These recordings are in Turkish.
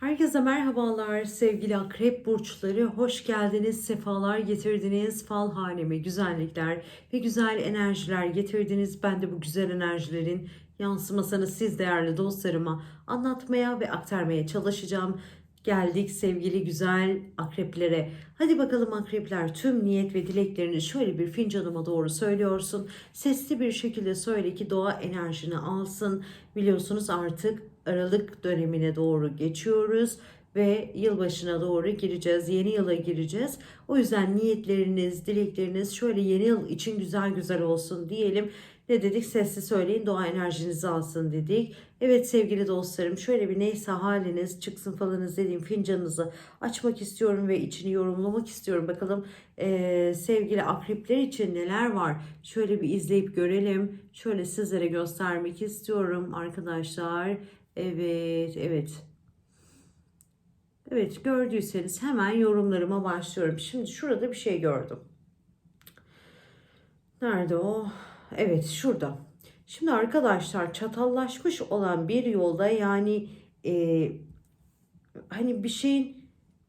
Herkese merhabalar sevgili akrep burçları. Hoş geldiniz, sefalar getirdiniz. Fal haneme güzellikler ve güzel enerjiler getirdiniz. Ben de bu güzel enerjilerin yansımasını siz değerli dostlarıma anlatmaya ve aktarmaya çalışacağım. Geldik sevgili güzel akreplere. Hadi bakalım akrepler tüm niyet ve dileklerini şöyle bir fincanıma doğru söylüyorsun. Sesli bir şekilde söyle ki doğa enerjini alsın. Biliyorsunuz artık Aralık dönemine doğru geçiyoruz ve yılbaşına doğru gireceğiz. Yeni yıla gireceğiz. O yüzden niyetleriniz, dilekleriniz şöyle yeni yıl için güzel güzel olsun diyelim. Ne dedik? Sesli söyleyin, doğa enerjinizi alsın dedik. Evet sevgili dostlarım şöyle bir neyse haliniz çıksın falınız dediğim fincanınızı açmak istiyorum ve içini yorumlamak istiyorum. Bakalım eee, sevgili akrepler için neler var? Şöyle bir izleyip görelim. Şöyle sizlere göstermek istiyorum arkadaşlar. Evet, evet. Evet gördüyseniz hemen yorumlarıma başlıyorum. Şimdi şurada bir şey gördüm. Nerede o? Evet şurada. Şimdi arkadaşlar çatallaşmış olan bir yolda yani e, hani bir şeyin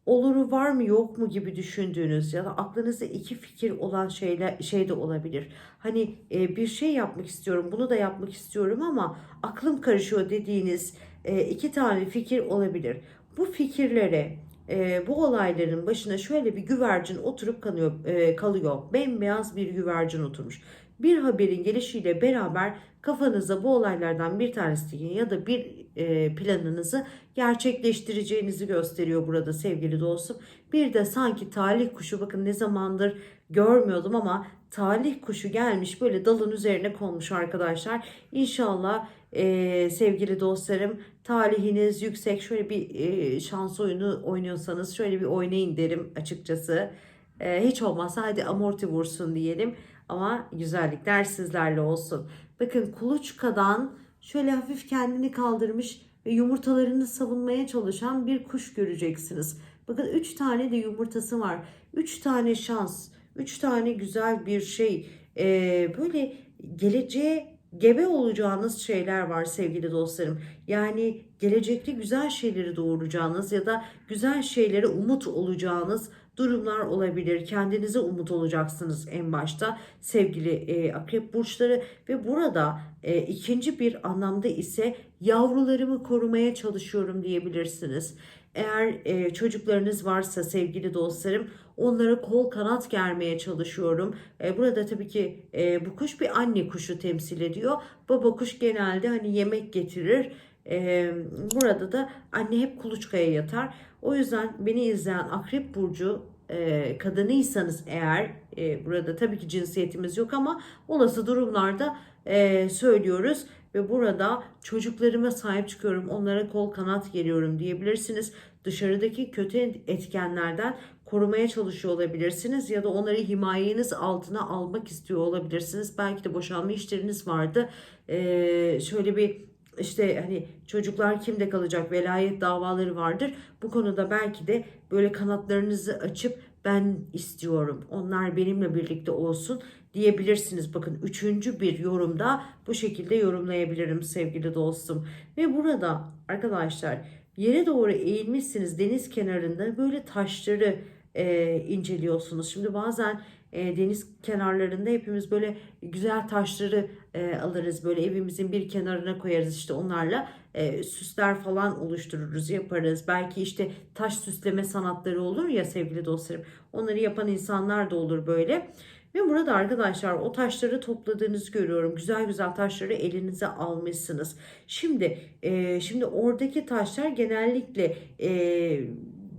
oluru var mı yok mu gibi düşündüğünüz ya da aklınızda iki fikir olan şeyler şey de olabilir. Hani e, bir şey yapmak istiyorum, bunu da yapmak istiyorum ama aklım karışıyor dediğiniz e, iki tane fikir olabilir. Bu fikirlere e, bu olayların başına şöyle bir güvercin oturup kalıyor, e, kalıyor. Bembeyaz bir güvercin oturmuş. Bir haberin gelişiyle beraber kafanıza bu olaylardan bir tanesini ya da bir e, planınızı gerçekleştireceğinizi gösteriyor burada sevgili dostum. Bir de sanki talih kuşu bakın ne zamandır görmüyordum ama talih kuşu gelmiş böyle dalın üzerine konmuş arkadaşlar. İnşallah e, sevgili dostlarım talihiniz yüksek şöyle bir e, şans oyunu oynuyorsanız şöyle bir oynayın derim açıkçası. E, hiç olmazsa hadi amorti vursun diyelim ama güzellikler sizlerle olsun. Bakın kuluçkadan şöyle hafif kendini kaldırmış ve yumurtalarını savunmaya çalışan bir kuş göreceksiniz. Bakın 3 tane de yumurtası var. 3 tane şans, 3 tane güzel bir şey. Ee, böyle geleceğe gebe olacağınız şeyler var sevgili dostlarım. Yani gelecekte güzel şeyleri doğuracağınız ya da güzel şeylere umut olacağınız durumlar olabilir. Kendinize umut olacaksınız en başta sevgili e, akrep burçları ve burada e, ikinci bir anlamda ise yavrularımı korumaya çalışıyorum diyebilirsiniz. Eğer e, çocuklarınız varsa sevgili dostlarım onlara kol kanat germeye çalışıyorum. E, burada tabii ki e, bu kuş bir anne kuşu temsil ediyor. Baba kuş genelde hani yemek getirir. E, burada da anne hep kuluçkaya yatar. O yüzden beni izleyen akrep burcu e, kadınıysanız eğer e, burada tabii ki cinsiyetimiz yok ama olası durumlarda e, söylüyoruz ve burada çocuklarıma sahip çıkıyorum onlara kol kanat geliyorum diyebilirsiniz. Dışarıdaki kötü etkenlerden korumaya çalışıyor olabilirsiniz ya da onları himayeniz altına almak istiyor olabilirsiniz. Belki de boşanma işleriniz vardı. Ee, şöyle bir işte hani çocuklar kimde kalacak? Velayet davaları vardır. Bu konuda belki de böyle kanatlarınızı açıp ben istiyorum onlar benimle birlikte olsun diyebilirsiniz. Bakın üçüncü bir yorumda bu şekilde yorumlayabilirim sevgili dostum. Ve burada arkadaşlar yere doğru eğilmişsiniz deniz kenarında böyle taşları e, inceliyorsunuz. Şimdi bazen e, deniz kenarlarında hepimiz böyle güzel taşları e, alırız. Böyle evimizin bir kenarına koyarız işte onlarla e, süsler falan oluştururuz yaparız. Belki işte taş süsleme sanatları olur ya sevgili dostlarım. Onları yapan insanlar da olur böyle. Ve burada arkadaşlar o taşları topladığınızı görüyorum. Güzel güzel taşları elinize almışsınız. Şimdi e, şimdi oradaki taşlar genellikle e,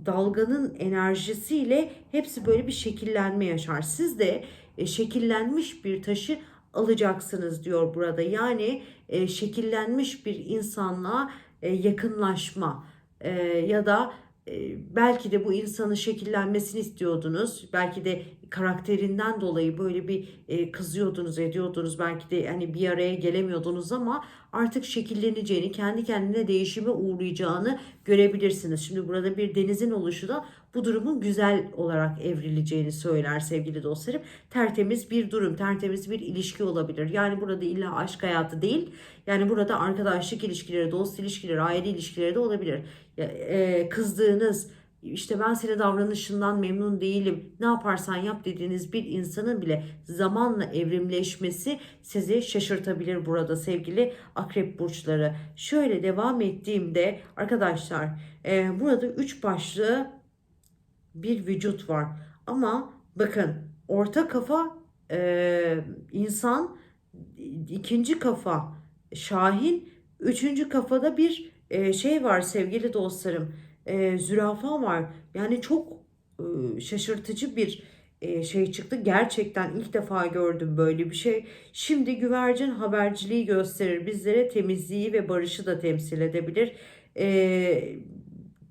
dalganın enerjisiyle hepsi böyle bir şekillenme yaşar. Siz de e, şekillenmiş bir taşı alacaksınız diyor burada. Yani e, şekillenmiş bir insanla e, yakınlaşma e, ya da e, belki de bu insanın şekillenmesini istiyordunuz. Belki de karakterinden dolayı böyle bir e, kızıyordunuz, ediyordunuz. Belki de hani bir araya gelemiyordunuz ama artık şekilleneceğini, kendi kendine değişime uğrayacağını görebilirsiniz. Şimdi burada bir denizin oluşu da bu durumun güzel olarak evrileceğini söyler sevgili dostlarım. Tertemiz bir durum, tertemiz bir ilişki olabilir. Yani burada illa aşk hayatı değil. Yani burada arkadaşlık ilişkileri, dost ilişkileri, aile ilişkileri de olabilir. E, kızdığınız, işte ben senin davranışından memnun değilim. Ne yaparsan yap dediğiniz bir insanın bile zamanla evrimleşmesi sizi şaşırtabilir burada sevgili akrep burçları. Şöyle devam ettiğimde arkadaşlar e, burada üç başlı bir vücut var. Ama bakın orta kafa e, insan, ikinci kafa şahin, üçüncü kafada bir e, şey var sevgili dostlarım. E, zürafa var. Yani çok e, şaşırtıcı bir e, şey çıktı. Gerçekten ilk defa gördüm böyle bir şey. Şimdi güvercin haberciliği gösterir. Bizlere temizliği ve barışı da temsil edebilir. E,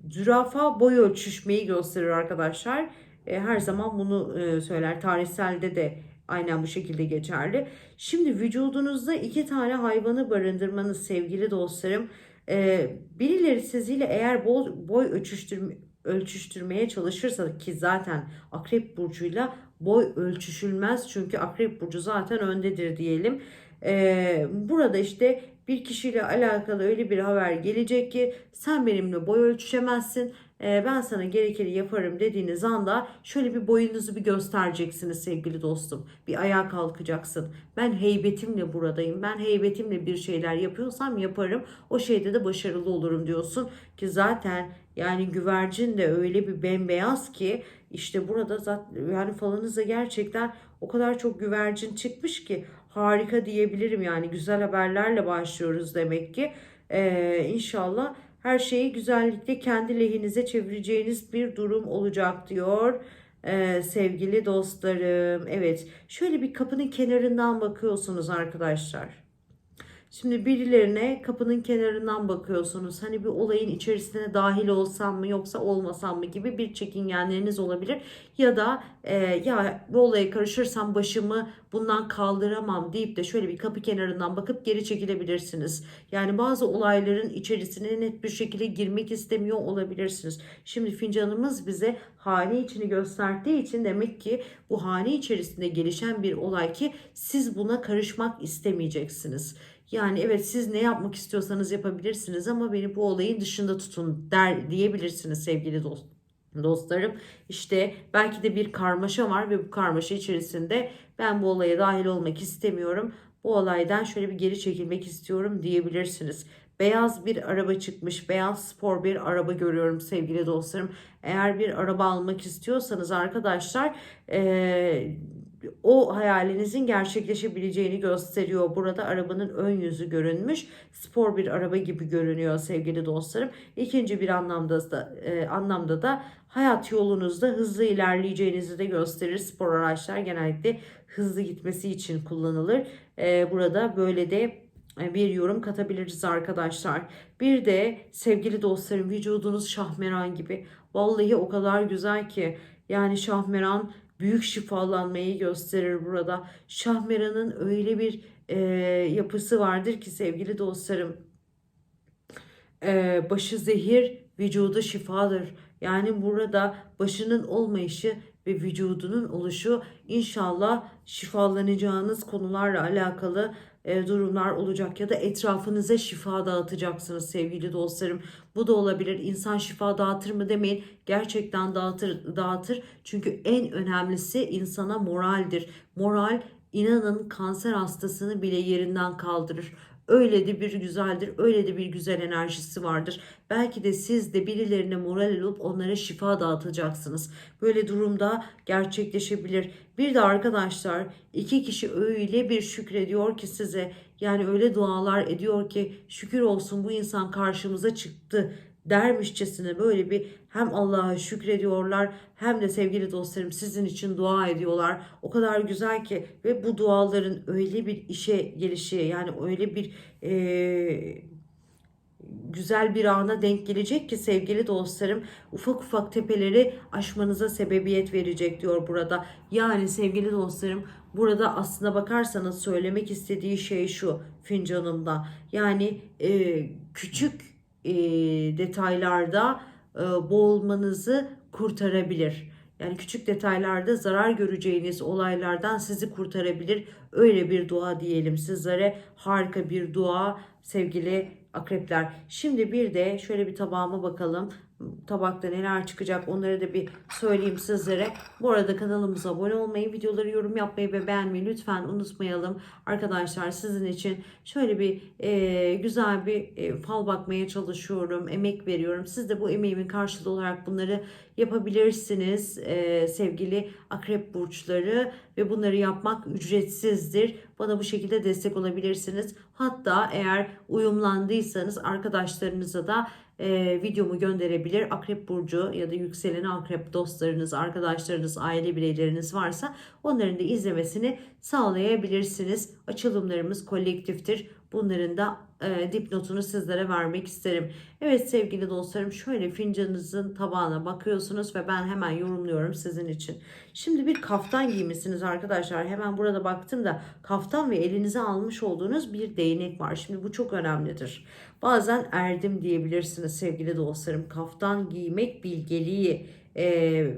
zürafa boy ölçüşmeyi gösterir arkadaşlar. E, her zaman bunu e, söyler. Tarihselde de aynen bu şekilde geçerli. Şimdi vücudunuzda iki tane hayvanı barındırmanız sevgili dostlarım. E, birileri siziyle eğer boy, boy ölçüştürme, ölçüştürmeye çalışırsa ki zaten akrep burcuyla boy ölçüşülmez çünkü akrep burcu zaten öndedir diyelim. E, burada işte bir kişiyle alakalı öyle bir haber gelecek ki sen benimle boy ölçüşemezsin. e, ben sana gerekeni yaparım dediğiniz anda şöyle bir boyunuzu bir göstereceksiniz sevgili dostum. Bir ayağa kalkacaksın. Ben heybetimle buradayım. Ben heybetimle bir şeyler yapıyorsam yaparım. O şeyde de başarılı olurum diyorsun. Ki zaten yani güvercin de öyle bir bembeyaz ki işte burada zaten yani falınızda gerçekten o kadar çok güvercin çıkmış ki harika diyebilirim yani güzel haberlerle başlıyoruz demek ki. Ee, inşallah her şeyi güzellikle kendi lehinize çevireceğiniz bir durum olacak diyor. Ee, sevgili dostlarım. Evet şöyle bir kapının kenarından bakıyorsunuz arkadaşlar. Şimdi birilerine kapının kenarından bakıyorsunuz. Hani bir olayın içerisine dahil olsam mı yoksa olmasam mı gibi bir çekingenleriniz olabilir. Ya da e, ya bu olaya karışırsam başımı bundan kaldıramam deyip de şöyle bir kapı kenarından bakıp geri çekilebilirsiniz. Yani bazı olayların içerisine net bir şekilde girmek istemiyor olabilirsiniz. Şimdi fincanımız bize hane içini gösterdiği için demek ki bu hane içerisinde gelişen bir olay ki siz buna karışmak istemeyeceksiniz. Yani evet siz ne yapmak istiyorsanız yapabilirsiniz ama beni bu olayın dışında tutun der diyebilirsiniz sevgili dost, dostlarım. İşte belki de bir karmaşa var ve bu karmaşa içerisinde ben bu olaya dahil olmak istemiyorum. Bu olaydan şöyle bir geri çekilmek istiyorum diyebilirsiniz. Beyaz bir araba çıkmış. Beyaz spor bir araba görüyorum sevgili dostlarım. Eğer bir araba almak istiyorsanız arkadaşlar ee, o hayalinizin gerçekleşebileceğini gösteriyor. Burada arabanın ön yüzü görünmüş. Spor bir araba gibi görünüyor sevgili dostlarım. İkinci bir anlamda da e, anlamda da hayat yolunuzda hızlı ilerleyeceğinizi de gösterir. Spor araçlar genellikle hızlı gitmesi için kullanılır. E, burada böyle de e, bir yorum katabiliriz arkadaşlar. Bir de sevgili dostlarım vücudunuz şahmeran gibi. Vallahi o kadar güzel ki yani şahmeran büyük şifalanmayı gösterir burada. Şahmeranın öyle bir e, yapısı vardır ki sevgili dostlarım. E, başı zehir, vücudu şifadır. Yani burada başının olmayışı ve vücudunun oluşu inşallah şifalanacağınız konularla alakalı e, durumlar olacak ya da etrafınıza şifa dağıtacaksınız sevgili dostlarım. Bu da olabilir. İnsan şifa dağıtır mı demeyin. Gerçekten dağıtır, dağıtır. Çünkü en önemlisi insana moraldir. Moral inanın kanser hastasını bile yerinden kaldırır. Öyle de bir güzeldir, öyle de bir güzel enerjisi vardır. Belki de siz de birilerine moral olup onlara şifa dağıtacaksınız. Böyle durumda gerçekleşebilir. Bir de arkadaşlar iki kişi öyle bir şükrediyor ki size yani öyle dualar ediyor ki şükür olsun bu insan karşımıza çıktı dermişçesine böyle bir hem Allah'a şükrediyorlar hem de sevgili dostlarım sizin için dua ediyorlar. O kadar güzel ki ve bu duaların öyle bir işe gelişi yani öyle bir e, güzel bir ana denk gelecek ki sevgili dostlarım ufak ufak tepeleri aşmanıza sebebiyet verecek diyor burada. Yani sevgili dostlarım burada aslına bakarsanız söylemek istediği şey şu fincanımda. Yani e, küçük e, detaylarda e, boğulmanızı kurtarabilir. Yani küçük detaylarda zarar göreceğiniz olaylardan sizi kurtarabilir. Öyle bir dua diyelim sizlere. Harika bir dua sevgili akrepler. Şimdi bir de şöyle bir tabağıma bakalım. Tabakta neler çıkacak onları da bir söyleyeyim sizlere. Bu arada kanalımıza abone olmayı, videoları yorum yapmayı ve beğenmeyi lütfen unutmayalım. Arkadaşlar sizin için şöyle bir e, güzel bir e, fal bakmaya çalışıyorum. Emek veriyorum. Siz de bu emeğimin karşılığı olarak bunları yapabilirsiniz e, sevgili akrep burçları ve bunları yapmak ücretsizdir. Bana bu şekilde destek olabilirsiniz. Hatta eğer uyumlandıysanız arkadaşlarınıza da e, videomu gönderebilir. Akrep burcu ya da yükseleni akrep dostlarınız, arkadaşlarınız, aile bireyleriniz varsa onların da izlemesini sağlayabilirsiniz. Açılımlarımız kolektiftir. Bunların da e, dipnotunu sizlere vermek isterim. Evet sevgili dostlarım şöyle fincanınızın tabağına bakıyorsunuz ve ben hemen yorumluyorum sizin için. Şimdi bir kaftan giymişsiniz arkadaşlar. Hemen burada baktım da kaftan ve elinize almış olduğunuz bir değnek var. Şimdi bu çok önemlidir. Bazen erdim diyebilirsiniz sevgili dostlarım. Kaftan giymek bilgeliği e,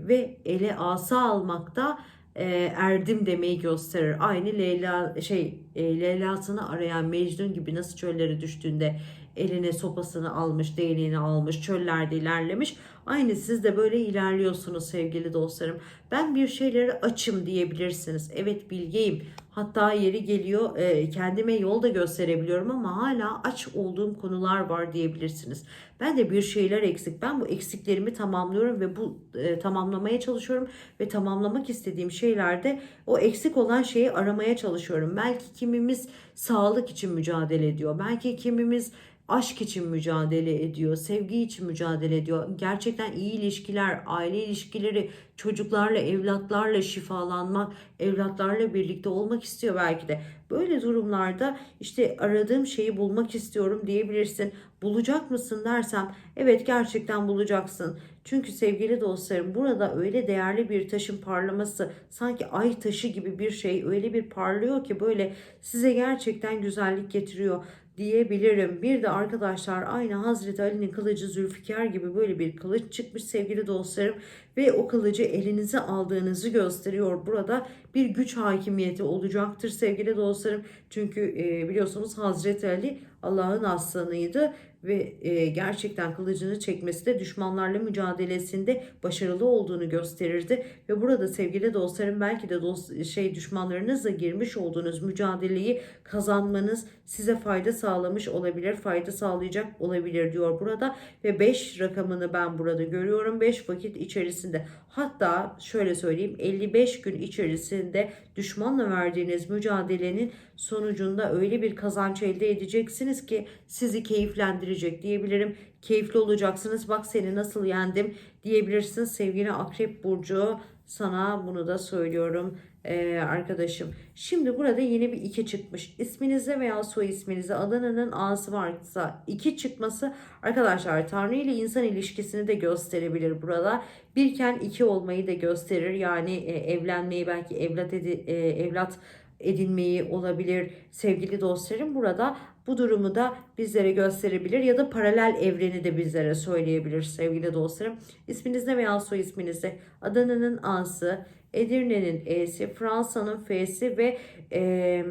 ve ele asa almakta e, erdim demeyi gösterir. Aynı Leyla şey e, Leyla'sını arayan Mecnun gibi nasıl çöllere düştüğünde eline sopasını almış, değneğini almış, çöllerde ilerlemiş. Aynı siz de böyle ilerliyorsunuz sevgili dostlarım. Ben bir şeyleri açım diyebilirsiniz. Evet bilgeyim. Hatta yeri geliyor e, kendime yol da gösterebiliyorum ama hala aç olduğum konular var diyebilirsiniz. Ben de bir şeyler eksik. Ben bu eksiklerimi tamamlıyorum ve bu e, tamamlamaya çalışıyorum ve tamamlamak istediğim şeylerde o eksik olan şeyi aramaya çalışıyorum. Belki kimimiz sağlık için mücadele ediyor. Belki kimimiz aşk için mücadele ediyor, sevgi için mücadele ediyor. Gerçekten iyi ilişkiler, aile ilişkileri, çocuklarla, evlatlarla şifalanmak, evlatlarla birlikte olmak istiyor belki de. Böyle durumlarda işte aradığım şeyi bulmak istiyorum diyebilirsin. Bulacak mısın dersem evet gerçekten bulacaksın. Çünkü sevgili dostlarım burada öyle değerli bir taşın parlaması sanki ay taşı gibi bir şey öyle bir parlıyor ki böyle size gerçekten güzellik getiriyor diyebilirim. Bir de arkadaşlar aynı Hazreti Ali'nin kılıcı Zülfikar gibi böyle bir kılıç çıkmış sevgili dostlarım ve o kılıcı elinize aldığınızı gösteriyor. Burada bir güç hakimiyeti olacaktır sevgili dostlarım. Çünkü e, biliyorsunuz Hazreti Ali Allah'ın aslanıydı ve e, gerçekten kılıcını çekmesi de düşmanlarla mücadelesinde başarılı olduğunu gösterirdi ve burada sevgili dostlarım belki de dost şey düşmanlarınızla girmiş olduğunuz mücadeleyi kazanmanız size fayda sağlamış olabilir, fayda sağlayacak olabilir diyor burada ve 5 rakamını ben burada görüyorum. 5 vakit içerisinde hatta şöyle söyleyeyim 55 gün içerisinde düşmanla verdiğiniz mücadelenin sonucunda öyle bir kazanç elde edeceksiniz ki sizi keyiflendirecek diyebilirim. Keyifli olacaksınız. Bak seni nasıl yendim diyebilirsiniz sevgili Akrep Burcu. Sana bunu da söylüyorum ee, arkadaşım. Şimdi burada yeni bir iki çıkmış. İsminizde veya soy isminizde Adana'nın A'sı varsa iki çıkması arkadaşlar Tanrı ile insan ilişkisini de gösterebilir burada. Birken iki olmayı da gösterir. Yani e, evlenmeyi belki evlat edi, e, evlat edinmeyi olabilir sevgili dostlarım. Burada bu durumu da bizlere gösterebilir ya da paralel evreni de bizlere söyleyebilir sevgili dostlarım. İsminizde veya soy isminizde Adana'nın A'sı, Edirne'nin E'si, Fransa'nın F'si ve e,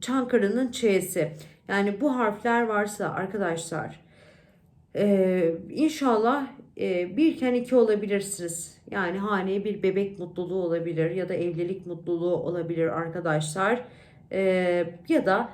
Çankırı'nın Ç'si. Yani bu harfler varsa arkadaşlar e, inşallah e, birken iki olabilirsiniz. Yani haneye bir bebek mutluluğu olabilir ya da evlilik mutluluğu olabilir arkadaşlar. E, ya da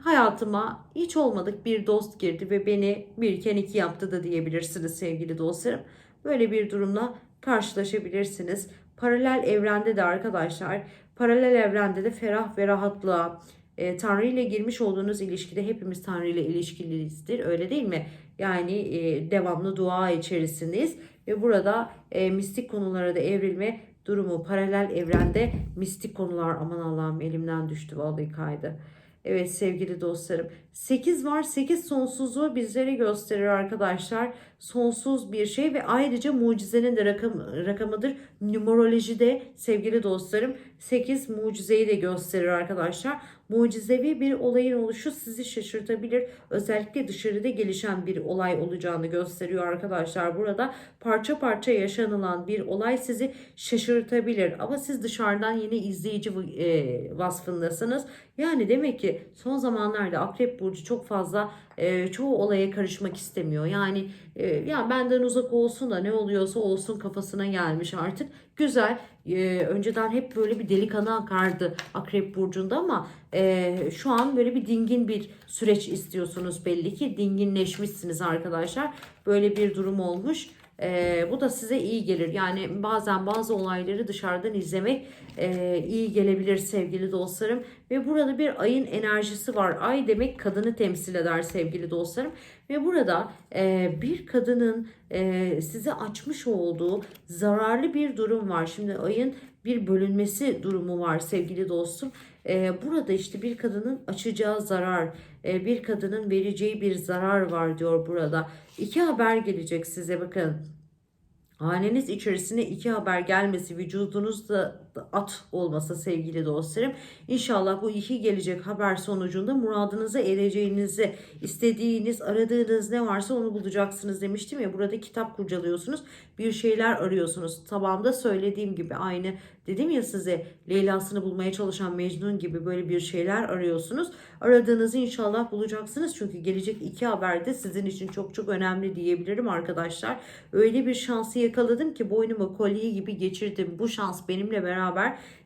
hayatıma hiç olmadık bir dost girdi ve beni birken iki yaptı da diyebilirsiniz sevgili dostlarım. Böyle bir durumla karşılaşabilirsiniz. Paralel evrende de arkadaşlar, paralel evrende de ferah ve rahatlığa, e, Tanrı ile girmiş olduğunuz ilişkide hepimiz Tanrı ile ilişkiliyizdir öyle değil mi? Yani e, devamlı dua içerisindeyiz ve burada e, mistik konulara da evrilme durumu paralel evrende mistik konular aman Allah'ım elimden düştü vallahi kaydı. Evet sevgili dostlarım 8 var 8 sonsuzluğu bizlere gösterir arkadaşlar. Sonsuz bir şey ve ayrıca mucizenin de rakam, rakamıdır. Numerolojide sevgili dostlarım 8 mucizeyi de gösterir arkadaşlar. Mucizevi bir olayın oluşu sizi şaşırtabilir. Özellikle dışarıda gelişen bir olay olacağını gösteriyor arkadaşlar. Burada parça parça yaşanılan bir olay sizi şaşırtabilir. Ama siz dışarıdan yine izleyici e, vasfındasınız. Yani demek ki son zamanlarda Akrep Burcu çok fazla e, çoğu olaya karışmak istemiyor. Yani e, ya benden uzak olsun da ne oluyorsa olsun kafasına gelmiş artık. Güzel. E, önceden hep böyle bir delikanlı akardı Akrep Burcu'nda ama e, şu an böyle bir dingin bir süreç istiyorsunuz belli ki. Dinginleşmişsiniz arkadaşlar. Böyle bir durum olmuş. E, bu da size iyi gelir. Yani bazen bazı olayları dışarıdan izlemek e, iyi gelebilir sevgili dostlarım. Ve burada bir ayın enerjisi var. Ay demek kadını temsil eder sevgili dostlarım. Ve burada e, bir kadının e, size açmış olduğu zararlı bir durum var. Şimdi ayın bir bölünmesi durumu var sevgili dostum. E, burada işte bir kadının açacağı zarar, e, bir kadının vereceği bir zarar var diyor burada. İki haber gelecek size bakın. Haneniz içerisine iki haber gelmesi, vücudunuzda at olmasa sevgili dostlarım. İnşallah bu iki gelecek haber sonucunda muradınıza ereceğinizi, istediğiniz, aradığınız ne varsa onu bulacaksınız demiştim ya. Burada kitap kurcalıyorsunuz, bir şeyler arıyorsunuz. Tabağımda söylediğim gibi aynı dedim ya size Leyla'sını bulmaya çalışan Mecnun gibi böyle bir şeyler arıyorsunuz. Aradığınızı inşallah bulacaksınız. Çünkü gelecek iki haber de sizin için çok çok önemli diyebilirim arkadaşlar. Öyle bir şansı yakaladım ki boynuma kolye gibi geçirdim. Bu şans benimle beraber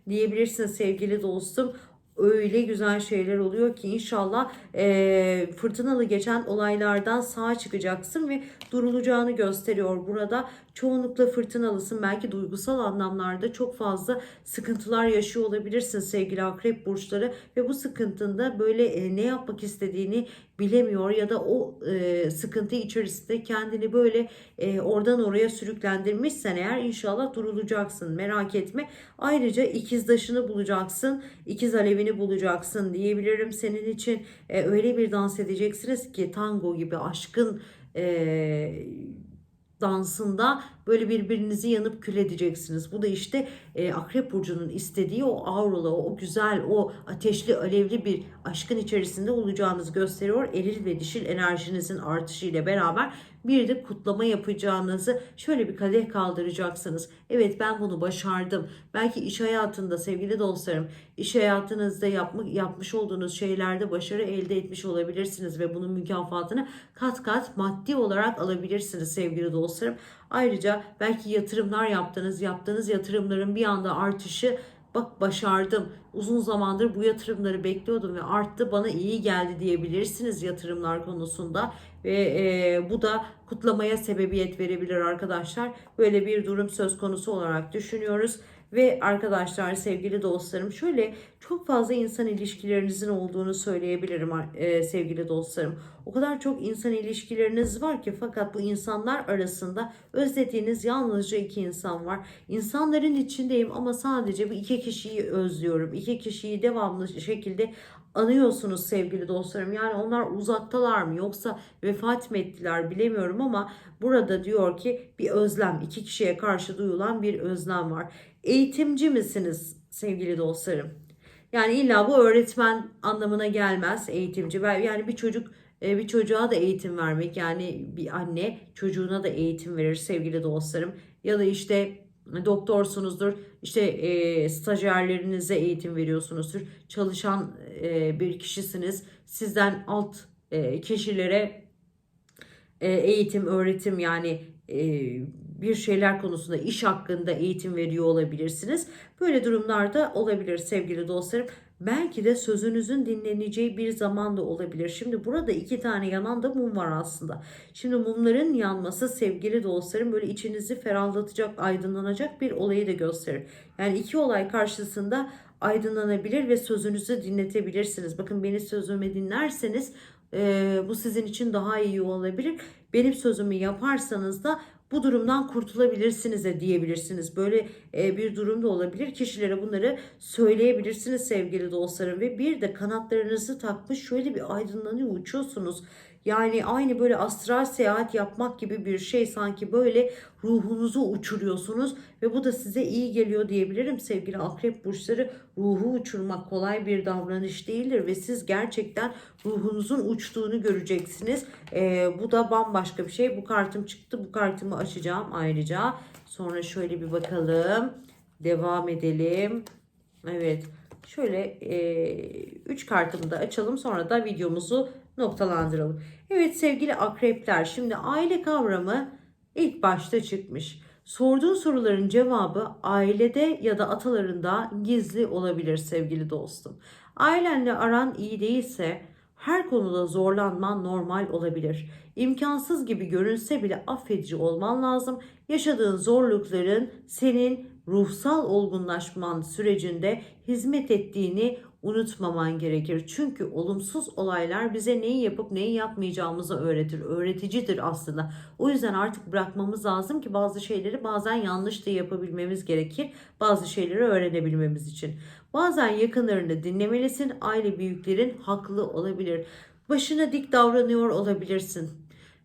diyebilirsiniz sevgili dostum öyle güzel şeyler oluyor ki inşallah e, fırtınalı geçen olaylardan sağ çıkacaksın ve durulacağını gösteriyor burada. Çoğunlukla fırtınalısın. Belki duygusal anlamlarda çok fazla sıkıntılar yaşıyor olabilirsin sevgili akrep burçları ve bu sıkıntında böyle e, ne yapmak istediğini bilemiyor ya da o e, sıkıntı içerisinde kendini böyle e, oradan oraya sürüklendirmişsen eğer inşallah durulacaksın merak etme. Ayrıca ikizdaşını bulacaksın, ikiz alevini bulacaksın diyebilirim senin için. E, öyle bir dans edeceksiniz ki tango gibi aşkın e, dansında böyle birbirinizi yanıp kül edeceksiniz. Bu da işte e, Akrep Burcu'nun istediği o auralı, o güzel, o ateşli, alevli bir aşkın içerisinde olacağınızı gösteriyor. Eril ve dişil enerjinizin artışıyla beraber bir de kutlama yapacağınızı şöyle bir kadeh kaldıracaksınız. Evet ben bunu başardım. Belki iş hayatında sevgili dostlarım iş hayatınızda yapma, yapmış olduğunuz şeylerde başarı elde etmiş olabilirsiniz ve bunun mükafatını kat kat maddi olarak alabilirsiniz sevgili dostlarım. Ayrıca belki yatırımlar yaptınız. Yaptığınız yatırımların bir anda artışı bak başardım. Uzun zamandır bu yatırımları bekliyordum ve arttı bana iyi geldi diyebilirsiniz yatırımlar konusunda ve e, bu da kutlamaya sebebiyet verebilir arkadaşlar. Böyle bir durum söz konusu olarak düşünüyoruz. Ve arkadaşlar sevgili dostlarım şöyle çok fazla insan ilişkilerinizin olduğunu söyleyebilirim e, sevgili dostlarım. O kadar çok insan ilişkileriniz var ki fakat bu insanlar arasında özlediğiniz yalnızca iki insan var. İnsanların içindeyim ama sadece bu iki kişiyi özlüyorum. İki kişiyi devamlı şekilde anıyorsunuz sevgili dostlarım. Yani onlar uzaktalar mı yoksa vefat mı ettiler bilemiyorum ama burada diyor ki bir özlem iki kişiye karşı duyulan bir özlem var. Eğitimci misiniz sevgili dostlarım? Yani illa bu öğretmen anlamına gelmez eğitimci. Yani bir çocuk e, bir çocuğa da eğitim vermek yani bir anne çocuğuna da eğitim verir sevgili dostlarım. Ya da işte doktorsunuzdur işte e, stajyerlerinize eğitim veriyorsunuzdur. Çalışan e, bir kişisiniz. Sizden alt e, kişilere e, eğitim, öğretim yani e, bir şeyler konusunda iş hakkında eğitim veriyor olabilirsiniz. Böyle durumlarda olabilir sevgili dostlarım. Belki de sözünüzün dinleneceği bir zaman da olabilir. Şimdi burada iki tane yanan da mum var aslında. Şimdi mumların yanması sevgili dostlarım böyle içinizi ferahlatacak, aydınlanacak bir olayı da gösterir. Yani iki olay karşısında aydınlanabilir ve sözünüzü dinletebilirsiniz. Bakın beni sözümü dinlerseniz e, bu sizin için daha iyi olabilir. Benim sözümü yaparsanız da bu durumdan kurtulabilirsiniz de diyebilirsiniz. Böyle bir durumda olabilir. Kişilere bunları söyleyebilirsiniz sevgili dostlarım ve bir de kanatlarınızı takmış şöyle bir aydınlanıyor uçuyorsunuz. Yani aynı böyle astral seyahat yapmak gibi bir şey sanki böyle ruhunuzu uçuruyorsunuz ve bu da size iyi geliyor diyebilirim sevgili akrep burçları. Ruhu uçurmak kolay bir davranış değildir ve siz gerçekten ruhunuzun uçtuğunu göreceksiniz. Ee, bu da bambaşka bir şey. Bu kartım çıktı. Bu kartımı açacağım ayrıca. Sonra şöyle bir bakalım. Devam edelim. Evet. Şöyle 3 kartımı da açalım. Sonra da videomuzu noktalandıralım. Evet sevgili akrepler. Şimdi aile kavramı ilk başta çıkmış. Sorduğun soruların cevabı ailede ya da atalarında gizli olabilir sevgili dostum. Ailenle aran iyi değilse her konuda zorlanman normal olabilir. İmkansız gibi görünse bile affedici olman lazım. Yaşadığın zorlukların senin ruhsal olgunlaşman sürecinde hizmet ettiğini unutmaman gerekir. Çünkü olumsuz olaylar bize neyi yapıp neyi yapmayacağımızı öğretir. Öğreticidir aslında. O yüzden artık bırakmamız lazım ki bazı şeyleri bazen yanlış da yapabilmemiz gerekir. Bazı şeyleri öğrenebilmemiz için. Bazen yakınlarını dinlemelisin. Aile büyüklerin haklı olabilir. Başına dik davranıyor olabilirsin.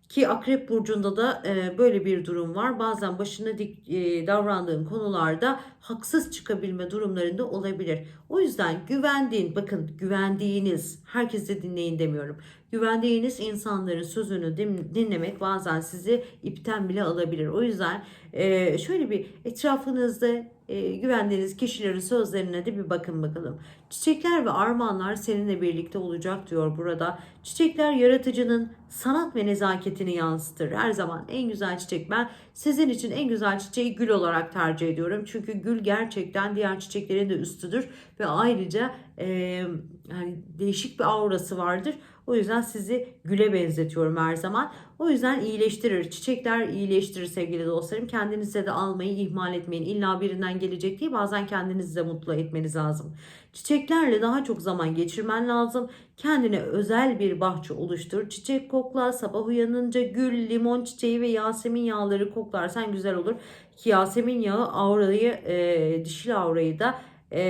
Ki Akrep Burcu'nda da e, böyle bir durum var. Bazen başına dik e, davrandığın konularda haksız çıkabilme durumlarında olabilir. O yüzden güvendiğin, bakın güvendiğiniz, herkese dinleyin demiyorum. Güvendiğiniz insanların sözünü dinlemek bazen sizi ipten bile alabilir. O yüzden e, şöyle bir etrafınızda e, güvendiğiniz kişilerin sözlerine de bir bakın bakalım. Çiçekler ve armağanlar seninle birlikte olacak diyor burada. Çiçekler yaratıcının sanat ve nezaketini yansıtır. Her zaman en güzel çiçek ben sizin için en güzel çiçeği gül olarak tercih ediyorum. Çünkü gül gerçekten diğer çiçeklerin de üstüdür ve ayrıca e, yani değişik bir aurası vardır. O yüzden sizi güle benzetiyorum her zaman. O yüzden iyileştirir. Çiçekler iyileştirir sevgili dostlarım. Kendinize de almayı ihmal etmeyin. İlla birinden gelecek değil. Bazen kendinizi de mutlu etmeniz lazım. Çiçeklerle daha çok zaman geçirmen lazım. Kendine özel bir bahçe oluştur. Çiçek kokla. Sabah uyanınca gül, limon çiçeği ve yasemin yağları koklarsan güzel olur. Ki yasemin yağı aurayı, e, dişil aurayı da e,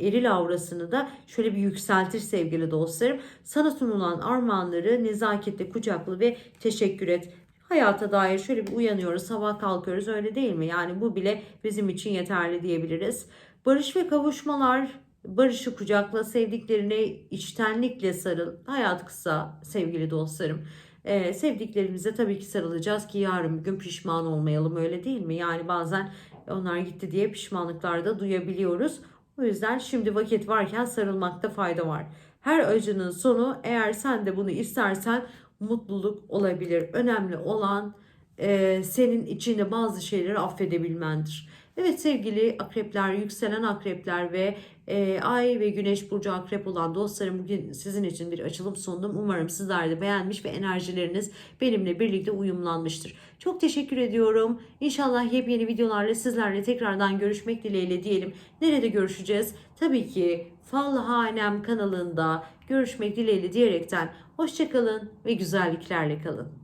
eril aurasını da şöyle bir yükseltir sevgili dostlarım. Sana sunulan armağanları nezaketle kucaklı ve teşekkür et. Hayata dair şöyle bir uyanıyoruz, sabah kalkıyoruz öyle değil mi? Yani bu bile bizim için yeterli diyebiliriz. Barış ve kavuşmalar, barışı kucakla, sevdiklerine içtenlikle sarıl. Hayat kısa sevgili dostlarım. Ee, sevdiklerimize tabii ki sarılacağız ki yarın bir gün pişman olmayalım öyle değil mi? Yani bazen onlar gitti diye pişmanlıklar da duyabiliyoruz. O yüzden şimdi vakit varken sarılmakta fayda var. Her acının sonu eğer sen de bunu istersen mutluluk olabilir. Önemli olan e, senin içinde bazı şeyleri affedebilmendir. Evet sevgili akrepler, yükselen akrepler ve e, ay ve güneş burcu akrep olan dostlarım bugün sizin için bir açılım sundum. Umarım sizler de beğenmiş ve enerjileriniz benimle birlikte uyumlanmıştır. Çok teşekkür ediyorum. İnşallah yepyeni videolarla sizlerle tekrardan görüşmek dileğiyle diyelim. Nerede görüşeceğiz? Tabii ki Fal Hanem kanalında görüşmek dileğiyle diyerekten hoşçakalın ve güzelliklerle kalın.